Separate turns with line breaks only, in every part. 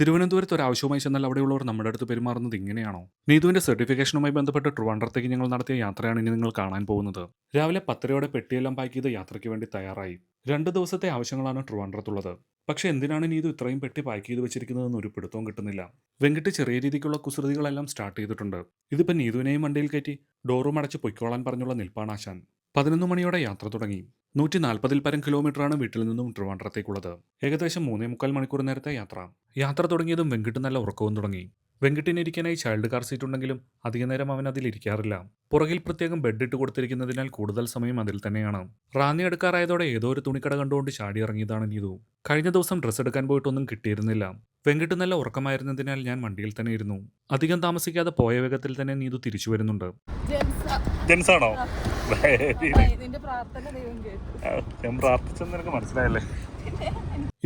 തിരുവനന്തപുരത്ത് ഒരു ആവശ്യവുമായി ചെന്നാൽ അവിടെയുള്ളവർ നമ്മുടെ അടുത്ത് പെരുമാറുന്നത് ഇങ്ങനെയാണോ? നീതുവിന്റെ സർട്ടിഫിക്കേഷനുമായി ബന്ധപ്പെട്ട് ട്രിവാൻഡ്രത്തേക്ക് ഞങ്ങൾ നടത്തിയ യാത്രയാണ് ഇനി നിങ്ങൾ കാണാൻ പോകുന്നത്. രാവിലെ പത്തരയോടെ പെട്ടിയെല്ലാം പാക്ക് ചെയ്ത് യാത്രയ്ക്ക് വേണ്ടി തയ്യാറായി. രണ്ട് ദിവസത്തെ ആവശ്യങ്ങളാണ് ട്രിവാൻഡ്രത്തുള്ളത്. പക്ഷെ എന്തിനാണ് നീതു ഇത്രയും പെട്ടി പാക്ക് ചെയ്ത് വെച്ചിരിക്കുന്നതെന്ന് ഒരു പിടുത്തവും കിട്ടുന്നില്ല. വെങ്കിട്ട് ചെറിയ രീതിക്കുള്ള കുസൃതികളെല്ലാം സ്റ്റാർട്ട് ചെയ്തിട്ടുണ്ട്. ഇതിപ്പോൾ നീതുവിനെയും വണ്ടിയിൽ കയറ്റി ഡോറും അടച്ച് പൊയ്ക്കോളാൻ പറഞ്ഞുള്ള നിൽപ്പാണാശാൻ പതിനൊന്ന് മണിയോടെ യാത്ര തുടങ്ങി. നൂറ്റി നാൽപ്പതിൽ പരം കിലോമീറ്ററാണ് വീട്ടിൽ നിന്നും ട്രിവാൻഡ്രത്തേക്കുള്ളത്. ഏകദേശം മൂന്നേ മുക്കാൽ മണിക്കൂർ നേരത്തെ യാത്ര. യാത്ര തുടങ്ങിയതും വെങ്കിട്ട് നല്ല ഉറക്കവും തുടങ്ങി. വെങ്കിട്ടിനിരിക്കാനായി ചൈൽഡ് കാർ സീറ്റ് ഉണ്ടെങ്കിലും അധികനേരം അവൻ അതിലിരിക്കാറില്ല പുറകിൽ പ്രത്യേകം ബെഡ് ഇട്ട് കൊടുത്തിരിക്കുന്നതിനാൽ കൂടുതൽ സമയം അതിൽ തന്നെയാണ്. റാന്നി എടുക്കാറായതോടെ ഏതോ ഒരു തുണിക്കട കണ്ടുകൊണ്ട് ചാടി ഇറങ്ങിയതാണ് നീതു. കഴിഞ്ഞ ദിവസം ഡ്രസ്സ് എടുക്കാൻ പോയിട്ടൊന്നും കിട്ടിയിരുന്നില്ല. വെങ്കിട്ട് നല്ല ഉറക്കമായിരുന്നതിനാൽ ഞാൻ വണ്ടിയിൽ തന്നെ ഇരുന്നു. അധികം താമസിക്കാതെ പോയ വേഗത്തിൽ തന്നെ നീതു തിരിച്ചു വരുന്നുണ്ട്. ജെൻസാണോ ഞാൻ പ്രാർത്ഥിച്ചെന്ന് നിനക്ക് മനസ്സിലായല്ലേ?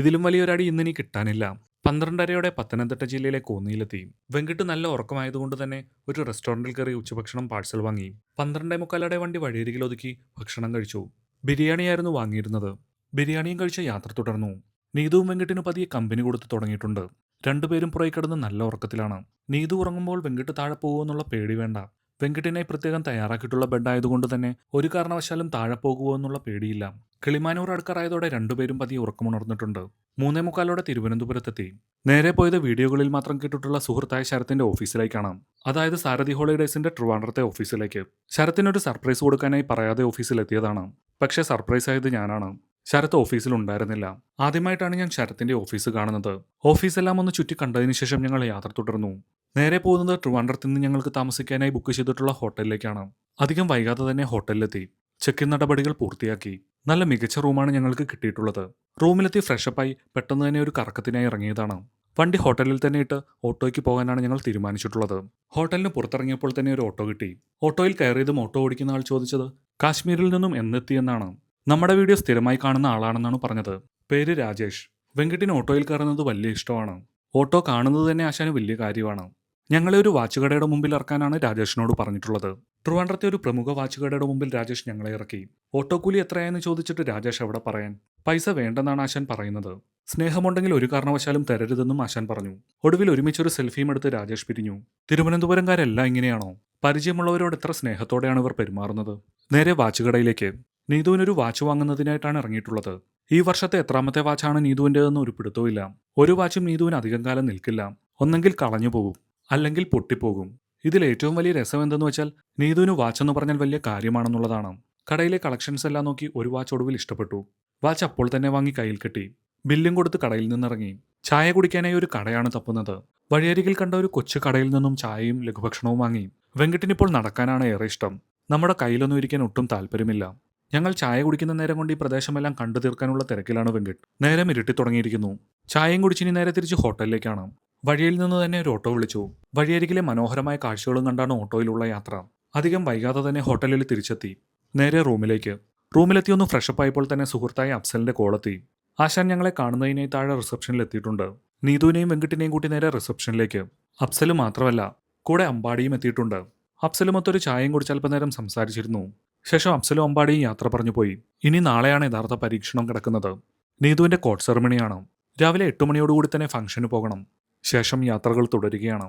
ഇതിലും വലിയൊരടി ഇന്നിനി കിട്ടാനില്ല. പന്ത്രണ്ടരയോടെ പത്തനംതിട്ട ജില്ലയിലെ കോന്നിയിലെത്തി. വെങ്കിട്ട് നല്ല ഉറക്കമായതുകൊണ്ട് തന്നെ ഒരു റെസ്റ്റോറന്റിൽ കയറി ഉച്ചഭക്ഷണം പാഴ്സൽ വാങ്ങി. പന്ത്രണ്ടേ മുക്കാലടെ വണ്ടി വഴിയരികിൽ ഒതുക്കി ഭക്ഷണം കഴിച്ചു. ബിരിയാണിയായിരുന്നു വാങ്ങിയിരുന്നത്. ബിരിയാണിയും കഴിച്ച യാത്ര തുടർന്നു. നീതുവും വെങ്കിട്ടിന് പതിയെ കമ്പനി കൊടുത്ത് തുടങ്ങിയിട്ടുണ്ട്. രണ്ടുപേരും പുറകെ കിടന്ന് നല്ല ഉറക്കത്തിലാണ്. നീതു ഉറങ്ങുമ്പോൾ വെങ്കിട്ട് താഴെ പോകുമെന്നുള്ള പേടി വേണ്ട. വെങ്കിട്ടിനെ പ്രത്യേകം തയ്യാറാക്കിയിട്ടുള്ള ബെഡായതുകൊണ്ട് തന്നെ ഒരു കാരണവശാലും താഴെ പോകുമോ എന്നുള്ള പേടിയില്ല. കിളിമാനൂർ അടുക്കാറായതോടെ രണ്ടുപേരും പതിയെ ഉറക്കമുണർന്നിട്ടുണ്ട്. മൂന്നേ മുക്കാലോടെ തിരുവനന്തപുരത്തെത്തി. നേരെ പോയത് വീഡിയോകളിൽ മാത്രം കേട്ടിട്ടുള്ള സുഹൃത്തായ ശരത്തിന്റെ ഓഫീസിലേക്കാണ്. അതായത് സാരഥി ഹോളിഡേസിന്റെ ട്രിവാൻഡ്രത്തെ ഓഫീസിലേക്ക്. ശരത്തിനൊരു സർപ്രൈസ് കൊടുക്കാനായി പറയാതെ ഓഫീസിലെത്തിയതാണ്. പക്ഷേ സർപ്രൈസ് ആയത് ഞാനാണ്. ശരത്ത് ഓഫീസിൽ ഉണ്ടായിരുന്നില്ല. ആദ്യമായിട്ടാണ് ഞാൻ ശരത്തിന്റെ ഓഫീസ് കാണുന്നത്. ഓഫീസെല്ലാം ഒന്ന് ചുറ്റി കണ്ടതിന് ശേഷം ഞങ്ങൾ യാത്ര തുടർന്നു. നേരെ പോകുന്നത് ട്രിവാൻഡ്രത്തിൽ നിന്ന് ഞങ്ങൾക്ക് താമസിക്കാനായി ബുക്ക് ചെയ്തിട്ടുള്ള ഹോട്ടലിലേക്കാണ്. അധികം വൈകാതെ തന്നെ ഹോട്ടലിലെത്തി. ചെക്ക് ഇൻ നടപടികൾ പൂർത്തിയാക്കി. നല്ല മികച്ച റൂമാണ് ഞങ്ങൾക്ക് കിട്ടിയിട്ടുള്ളത്. റൂമിലെത്തി ഫ്രഷപ്പായി പെട്ടെന്ന് തന്നെ ഒരു കറക്കത്തിനായി ഇറങ്ങിയതാണ്. വണ്ടി ഹോട്ടലിൽ തന്നെ ഇട്ട് ഓട്ടോയ്ക്ക് പോകാനാണ് ഞങ്ങൾ തീരുമാനിച്ചിട്ടുള്ളത്. ഹോട്ടലിന് പുറത്തിറങ്ങിയപ്പോൾ തന്നെ ഒരു ഓട്ടോ കിട്ടി. ഓട്ടോയിൽ കയറിയതും ഓട്ടോ ഓടിക്കുന്ന ആൾ ചോദിച്ചത് കാശ്മീരിൽ നിന്നും എന്നെത്തിയെന്നാണ് നമ്മുടെ വീഡിയോ സ്ഥിരമായി കാണുന്ന ആളാണെന്നാണ് പറഞ്ഞത്. പേര് രാജേഷ്. വെങ്കിട്ടിന് ഓട്ടോയിൽ കയറുന്നത് വലിയ ഇഷ്ടമാണ്. ഓട്ടോ കാണുന്നത് തന്നെ ആശാന് വലിയ കാര്യമാണ്. ഞങ്ങളെ ഒരു വാച്ച് കടയുടെ മുമ്പിൽ ഇറക്കാനാണ് രാജേഷിനോട് പറഞ്ഞിട്ടുള്ളത്. ട്രിവാൻഡ്രത്തെ ഒരു പ്രമുഖ വാച്ച് മുമ്പിൽ രാജേഷ് ഞങ്ങളെ ഇറക്കി. ഓട്ടോ കൂലി എത്രയായെന്ന് ചോദിച്ചിട്ട് രാജേഷ് അവിടെ പറയാൻ? പൈസ വേണ്ടെന്നാണ് ആശാൻ പറയുന്നത്. സ്നേഹമുണ്ടെങ്കിൽ ഒരു കാരണവശാലും തരരുതെന്നും ആശാൻ പറഞ്ഞു. ഒടുവിൽ ഒരുമിച്ചൊരു സെൽഫിയും എടുത്ത് രാജേഷ് പിരിഞ്ഞു. തിരുവനന്തപുരംകാരെല്ലാം ഇങ്ങനെയാണോ? പരിചയമുള്ളവരോട് എത്ര സ്നേഹത്തോടെയാണ് ഇവർ പെരുമാറുന്നത്? നേരെ വാച്ച് കടയിലേക്ക് നീതുവിനൊരു വാച്ച് വാങ്ങുന്നതിനായിട്ടാണ് ഇറങ്ങിയിട്ടുള്ളത്. ഈ വർഷത്തെ എത്രാമത്തെ വാച്ചാണ് നീതുവിന്റെതെന്ന് ഒരു പിടുത്തവുമില്ല. ഒരു വാച്ചും നീതുവിന് അധികം കാലം നിൽക്കില്ല. ഒന്നെങ്കിൽ കളഞ്ഞു പോകും അല്ലെങ്കിൽ പൊട്ടിപ്പോകും. ഇതിൽ ഏറ്റവും വലിയ രസം എന്തെന്ന് വെച്ചാൽ നീതുവിന് വാച്ച് എന്ന് പറഞ്ഞാൽ വലിയ കാര്യമാണെന്നുള്ളതാണ്. കടയിലെ കളക്ഷൻസ് എല്ലാം നോക്കി ഒരു വാച്ച് ഒടുവിൽ ഇഷ്ടപ്പെട്ടു. വാച്ച് അപ്പോൾ തന്നെ വാങ്ങി കയ്യിൽ കെട്ടി. ബില്ലും കൊടുത്ത് കടയിൽ നിന്നിറങ്ങി. ചായ കുടിക്കാനായി ഒരു കടയാണ് തപ്പുന്നത്. വഴിയരികിൽ കണ്ട ഒരു കൊച്ചു കടയിൽ നിന്നും ചായയും ലഘുഭക്ഷണവും വാങ്ങി. വെങ്കിട്ടിനിപ്പോൾ നടക്കാനാണ് ഏറെ ഇഷ്ടം. നമ്മുടെ കയ്യിലൊന്നും ഇരിക്കാൻ ഒട്ടും താല്പര്യമില്ല. ഞങ്ങൾ ചായ കുടിക്കുന്ന നേരം കൊണ്ട് ഈ പ്രദേശമെല്ലാം കണ്ടു തീർക്കാനുള്ള തിരക്കിലാണ് വെങ്കിട്ട്. നേരം ഇരുട്ടി തുടങ്ങിയിരിക്കുന്നു. ചായയും കുടിച്ചിനി നേരെ തിരിച്ച് ഹോട്ടലിലേക്കാണ്. വഴിയിൽ നിന്ന് തന്നെ ഒരു ഓട്ടോ വിളിച്ചു. വഴിയരികിലെ മനോഹരമായ കാഴ്ചകളും കണ്ടാണ് ഓട്ടോയിലുള്ള യാത്ര. അധികം വൈകാതെ തന്നെ ഹോട്ടലിൽ തിരിച്ചെത്തി. നേരെ റൂമിലേക്ക്. റൂമിലെത്തി ഒന്ന് ഫ്രഷപ്പ് ആയപ്പോൾ തന്നെ സുഹൃത്തായ അഫ്സലിന്റെ കോളെത്തി. ആശാൻ ഞങ്ങളെ കാണുന്നതിനായി താഴെ റിസപ്ഷനിൽ എത്തിയിട്ടുണ്ട്. നീതുവിനെയും വെങ്കിട്ടിനെയും കൂട്ടി നേരെ റിസപ്ഷനിലേക്ക് അഫ്സൽ മാത്രമല്ല കൂടെ അമ്പാടിയും എത്തിയിട്ടുണ്ട്. അഫ്സലുമൊത്തൊരു ചായയും കുടിച്ച് അല്പനേരം സംസാരിച്ചിരുന്നു. ശേഷം അഫ്സലും അമ്പാടിയും യാത്ര പറഞ്ഞു പോയി. ഇനി നാളെയാണ് യഥാർത്ഥ പരീക്ഷണം കിടക്കുന്നത്. നീതുവിന്റെ കോട്ട് സെറമണിയാണ് രാവിലെ എട്ട് മണിയോടുകൂടി തന്നെ ഫംഗ്ഷന് പോകണം. ശേഷം യാത്രകൾ തുടരുകയാണ്.